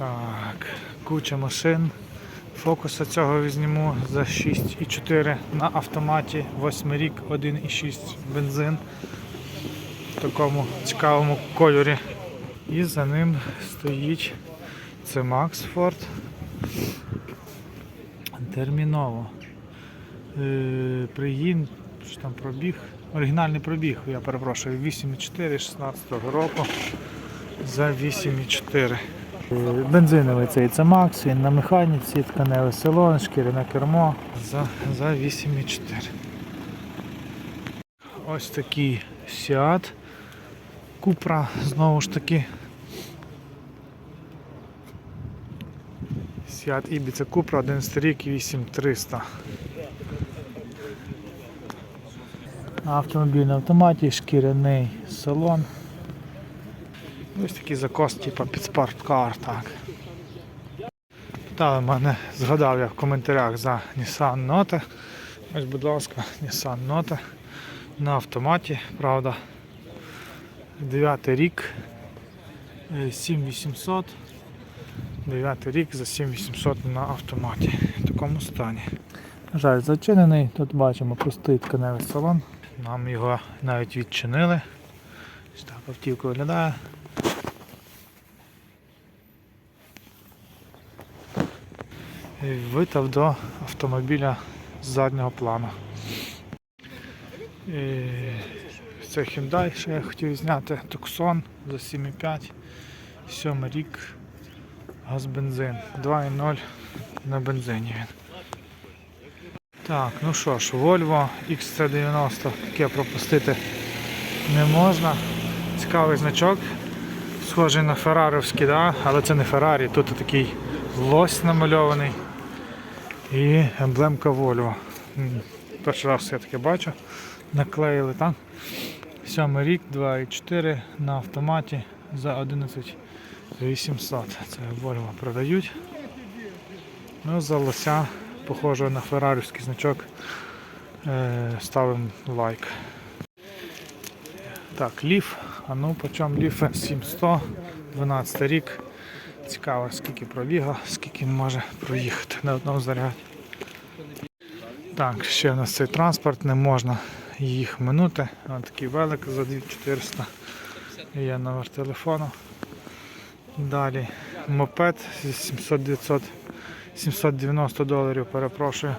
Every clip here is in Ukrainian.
Так, куча машин. Фокуса цього візьму за 6,4 на автоматі. 8 рік, 1,6 бензин в такому цікавому кольорі. І за ним стоїть це Ford. Терміново. Е, пригін, що там пробіг. Оригінальний пробіг, я перепрошую, 8,4 16 року за 8,4. Бензиновий цей це Макс, він на механіці, тканевий салон, шкіряне кермо за, за 8,4. Ось такий Seat Купра, знову ж таки. Seat Ibiza Cupra 11 рік 8300. Автомобіль на автоматі, шкіряний салон. Ось такий закос, типу під спорткар, так. Питали мене, згадав я в коментарях за Nissan Note. Ось, будь ласка, Nissan Note на автоматі, правда. 9 рік, е, 7800. 9 рік за 7800 на автоматі. В такому стані. На жаль, зачинений. Тут бачимо простий тканевий салон. Нам його навіть відчинили. Ось так автівка виглядає. Витав до автомобіля з заднього плану. І Це Hyundai, що я хотів зняти. Tucson за 7,5. 7 рік. Газ бензин. 2,0 на бензині він. Так, ну що ж, Volvo XC90 таке пропустити не можна. Цікавий значок. Схожий на феррарівський, да? але це не Феррарі, тут такий лось намальований. І емблемка Volvo. Перший раз я таке бачу. Наклеїли так. Сьомий рік, 2,4 на автоматі за 11 800. Це Volvo продають. Ну, за лося, похоже на феррарівський значок, е, ставимо лайк. Так, ліф. А ну по ліф 7100, 12 рік. Цікаво, скільки пробіга, скільки він може проїхати на одному заряді. Так, ще в нас цей транспорт, не можна їх минути. Ось такий велик за 2400. Є номер телефону. Далі мопед зі 700 900 790 доларів, перепрошую.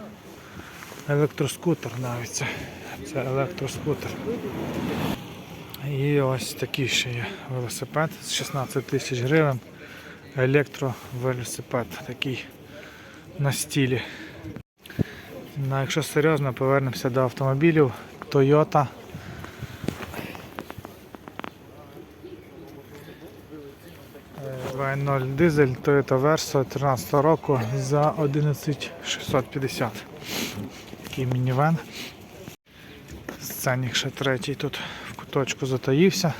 Електроскутер навіть це. Це електроскутер. І ось такий ще є велосипед з 16 тисяч гривень. Електровелосипед такий на стілі. Ну, якщо серйозно, повернемося до автомобілів. Toyota. Е, 2.0 дизель Toyota Verso 13 року за 11650. Такий мінівен. Сценік ще третій тут в куточку затаївся.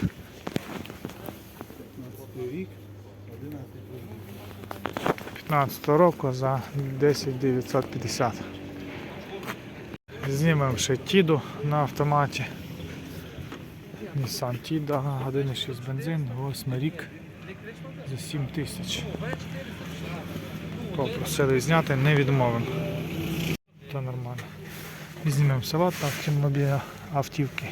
15 року за 10950. Знімемо ще Тіду на автоматі. Nissan Тіда, 1,6 бензин, 8 рік за 7 тисяч. Попросили зняти, не відмовимо. То нормально. Візьмемо салат на автомобіля автівки.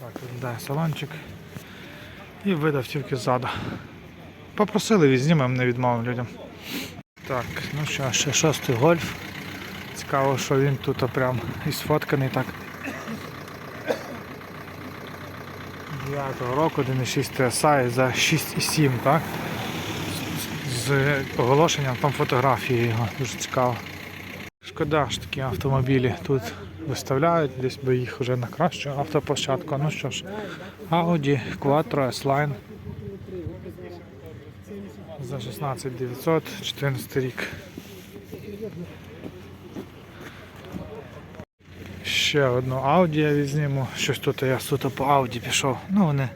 Так, виглядає салончик. І вид автівки ззаду. Попросили, візьмемо, не відмовимо людям. Так, ну що, ще шостий гольф. Цікаво, що він тут прям і сфотканий так. 9 року 1,6 TSI за 6,7, так? З оголошенням там фотографії його, дуже цікаво. Шкода, що такі автомобілі тут виставляють, десь би їх вже на кращу автоплощадку. Ну що ж, Audi Quattro S-Line за 16 900, 14 рік. Ще одну Audi я візьму. Щось тут я суто по Audi пішов. Ну вони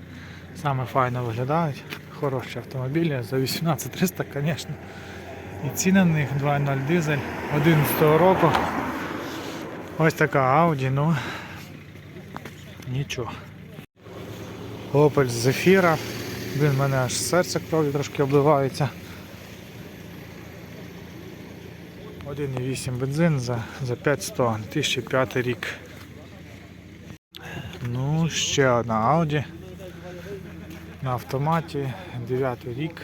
саме файно виглядають. Хороші автомобілі за 18 300, звісно. І ціна на них 2.0 дизель 11 року. Ось така Audi, ну нічого. Opel Zafira. Він в мене аж серце кров'ю трошки обливається. 1,8 бензин за, за 5100, 2005 рік. Ну, ще одна Audi. На автоматі 9 рік,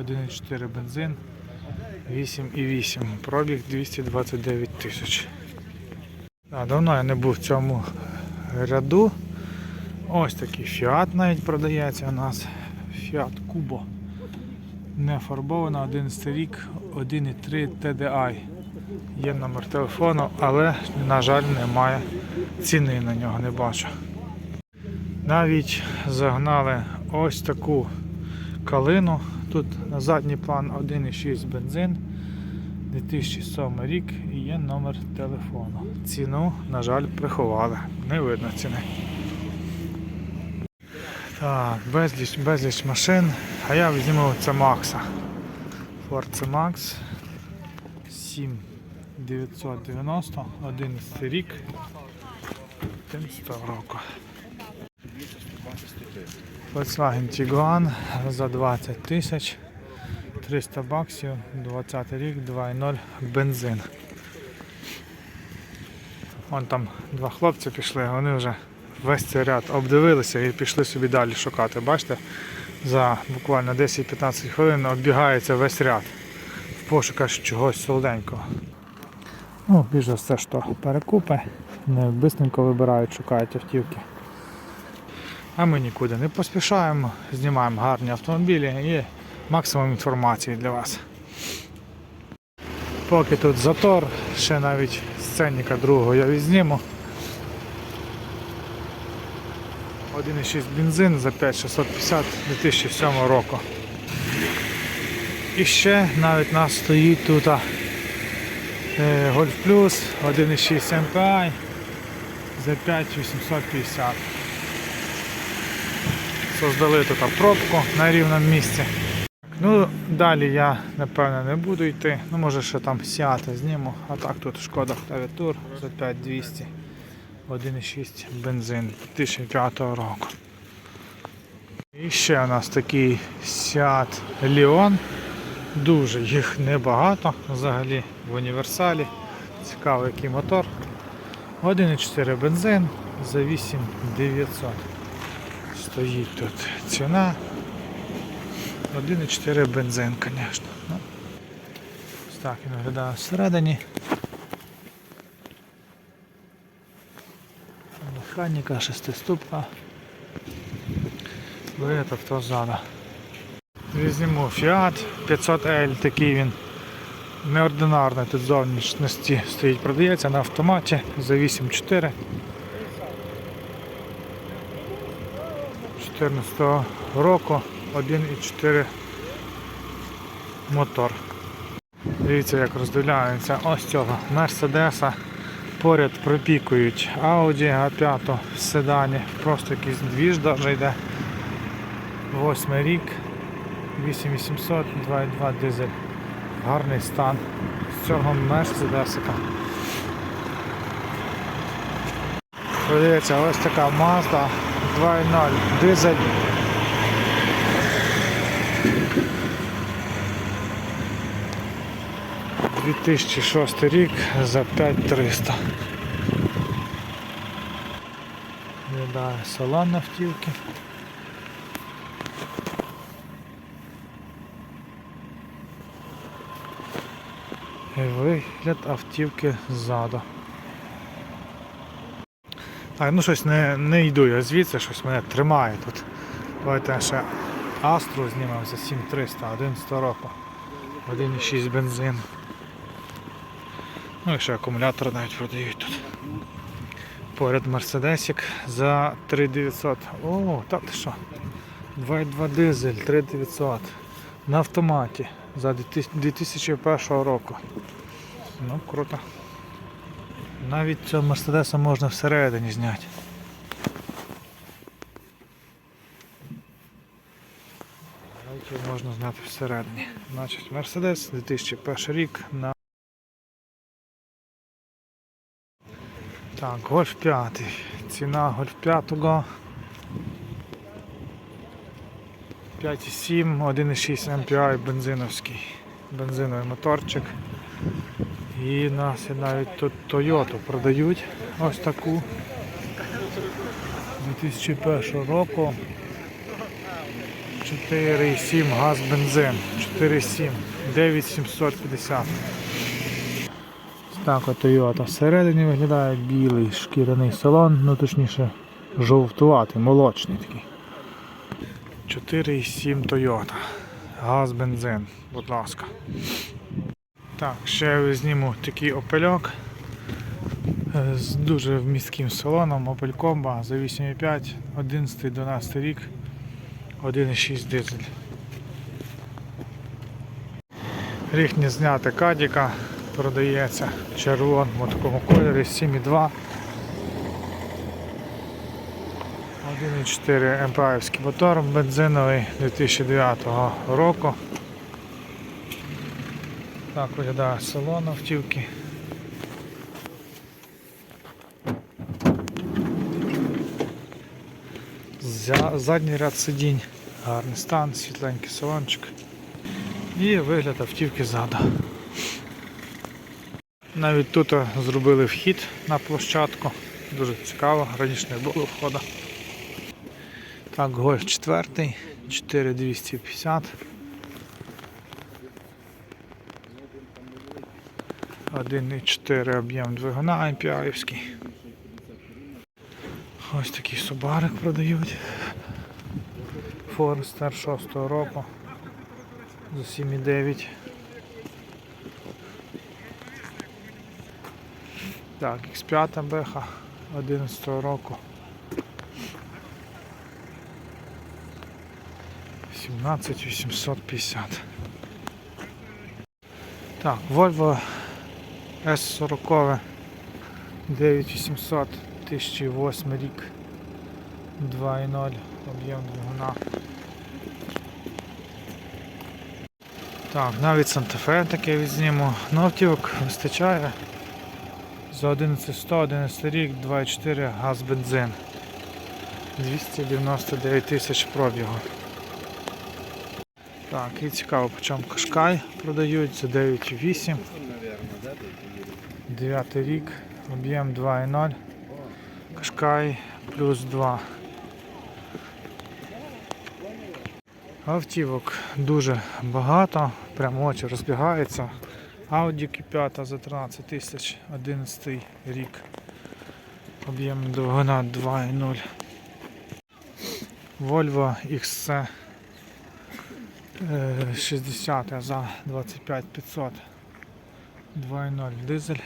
1,4 бензин, 8,8, пробіг 229 тисяч. А, давно я не був в цьому ряду. Ось такий Fiat навіть продається у нас. Fiat Kubo. Не фарбована, 11 рік, 1,3 TDI. Є номер телефону, але, на жаль, немає ціни на нього, не бачу. Навіть загнали ось таку калину. Тут на задній план 1,6 бензин. 2007 рік і є номер телефону. Ціну, на жаль, приховали. Не видно ціни. Так, безліч, безліч машин. А я візьму це Макса. Ford C Max 7990, 11 рік, 11 року. Volkswagen Tiguan за 20 тисяч, 300 баксів, 20 рік, 2.0 бензин. Вон там два хлопці пішли, вони вже весь цей ряд обдивилися і пішли собі далі шукати. Бачите, за буквально 10-15 хвилин оббігається весь ряд в пошуках чогось солоденького. Ну, більш за все, що перекупи, не бистренько вибирають, шукають автівки. А ми нікуди не поспішаємо, знімаємо гарні автомобілі і максимум інформації для вас. Поки тут затор, ще навіть сценника другого я відзніму. 1,6 бензин за 5650 2007 року. І ще навіть у нас стоїть тут Golf Plus 1,6 MPI за 5850. Создали тут пробку на рівному місці. Ну, далі я напевно не буду йти. Ну може ще там сяти зніму. А так тут шкода клавіатур за 5200. 1,6 бензин 2005 року. І ще у нас такий Seat Leon. Дуже їх небагато взагалі в універсалі. Цікавий який мотор. 1,4 бензин за 8900. Стоїть тут ціна. 1,4 бензин, звісно. Ну, ось так він виглядає всередині. Механіка, шестиступка. Авто ззаду. Візьмемо Fiat 500L, такий він неординарний тут зовнішності стоїть, продається на автоматі за 8,4. 14 року 1,4 мотор. Дивіться, як розділяються ось цього Мерседеса. Поряд пропікують Audi A5 в седані. Просто якийсь двіж даже йде. Восьмий рік. 8800, 2.2 дизель. Гарний стан з цього Мерседесика. Продається ось така Mazda 2.0 дизель. – 2006 рік за 5300. Виглядає салон автівки. І вигляд автівки ззаду. Так, ну щось не, не йду я звідси, щось мене тримає тут. Давайте ще Астру знімемо за 7300, 11 року. 1,6 бензин. Ну і ще акумулятор навіть продають тут. Поряд Мерседесик за 3900. О, так ти що? 2,2 дизель, 3900. На автоматі за 2001 року. Ну, круто. Навіть цього Мерседеса можна всередині зняти. Можна зняти всередині. Значить, Мерседес 2001 рік на Так, Гольф 5. Ціна Гольф 5 5,7, 1,6 MPI бензиновський. Бензиновий моторчик. І нас навіть тут Toyota продають ось таку 2001 року. 4,7 газ бензин. 4,7. 9,750. Так от Toyota. Всередині виглядає білий шкіряний салон, ну точніше жовтуватий, молочний такий. 4,7 Toyota. Газ бензин, будь ласка. Так, ще зніму такий опельок з дуже вмістким салоном Opel Combo за 8,5, 11-12 рік, 1,6 дизель. Ріг зняти кадіка, продається червон в такому кольорі 7,2. 1,4 МПАївський мотор бензиновий 2009 року. Так виглядає салон автівки. Задній ряд сидінь, гарний стан, світленький салончик. І вигляд автівки ззаду. Навіть тут зробили вхід на площадку. Дуже цікаво, раніше не було входу. Так, гольф 4, 4250. 1,4 об'єм двигуна MPI-івський. Ось такий субарик продають. Форестер 6 року. За 7,9. Так, X5 беха 11 року. 17850. Так, Volvo S40 9800 2008 рік 2.0 об'єм двигуна. Так, навіть Fe таке відзніму. Ну, вистачає. За 11100, 11 рік, 2.4 газ бензин. 299 тисяч пробігу. Так, і цікаво, по чому Кашкай продають за 9,8. 9 рік, об'єм 2,0. Кашкай плюс 2. Автівок дуже багато, прямо очі розбігаються. Audi Q5 за 13 тисяч, 11 рік. Об'єм двигуна 2,0. Volvo XC е, 60 за 25 500. 2.0 дизель,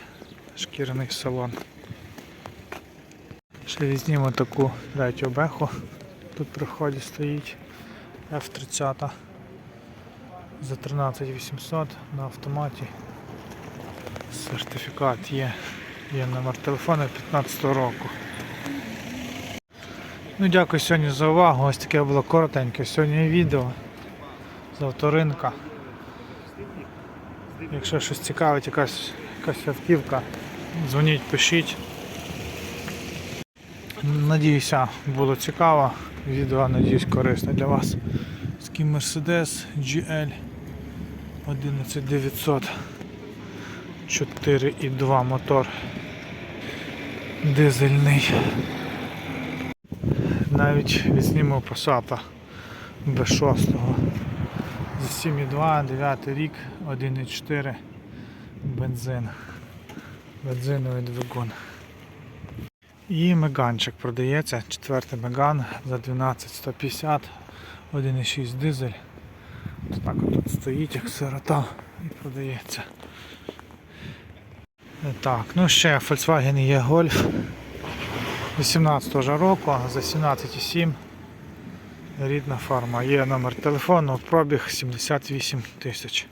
шкіряний салон. Ще візьмемо таку третю беху. Тут при вході стоїть F30 за 13800 на автоматі. Сертифікат є. Є номер телефону 15 року. Ну дякую сьогодні за увагу. Ось таке було коротеньке сьогодні відео з авторинка. Якщо щось цікавить, якась, якась автівка, дзвоніть, пишіть. Надіюся, було цікаво. Відео, надіюсь, корисне для вас. Такий Mercedes GL 11900 4,2 мотор дизельний. Навіть візьмемо Passat B6 за 7,2, 9 рік, 1,4 бензин. Бензиновий двигун. І меганчик продається, четвертий меган за 12150, 1,6 дизель. Ось так от стоїть, як сирота і продається. Так, ну ще Volkswagen є Golf 18 го року за 17,7 рідна фарма. Є номер телефону, пробіг 78 тисяч.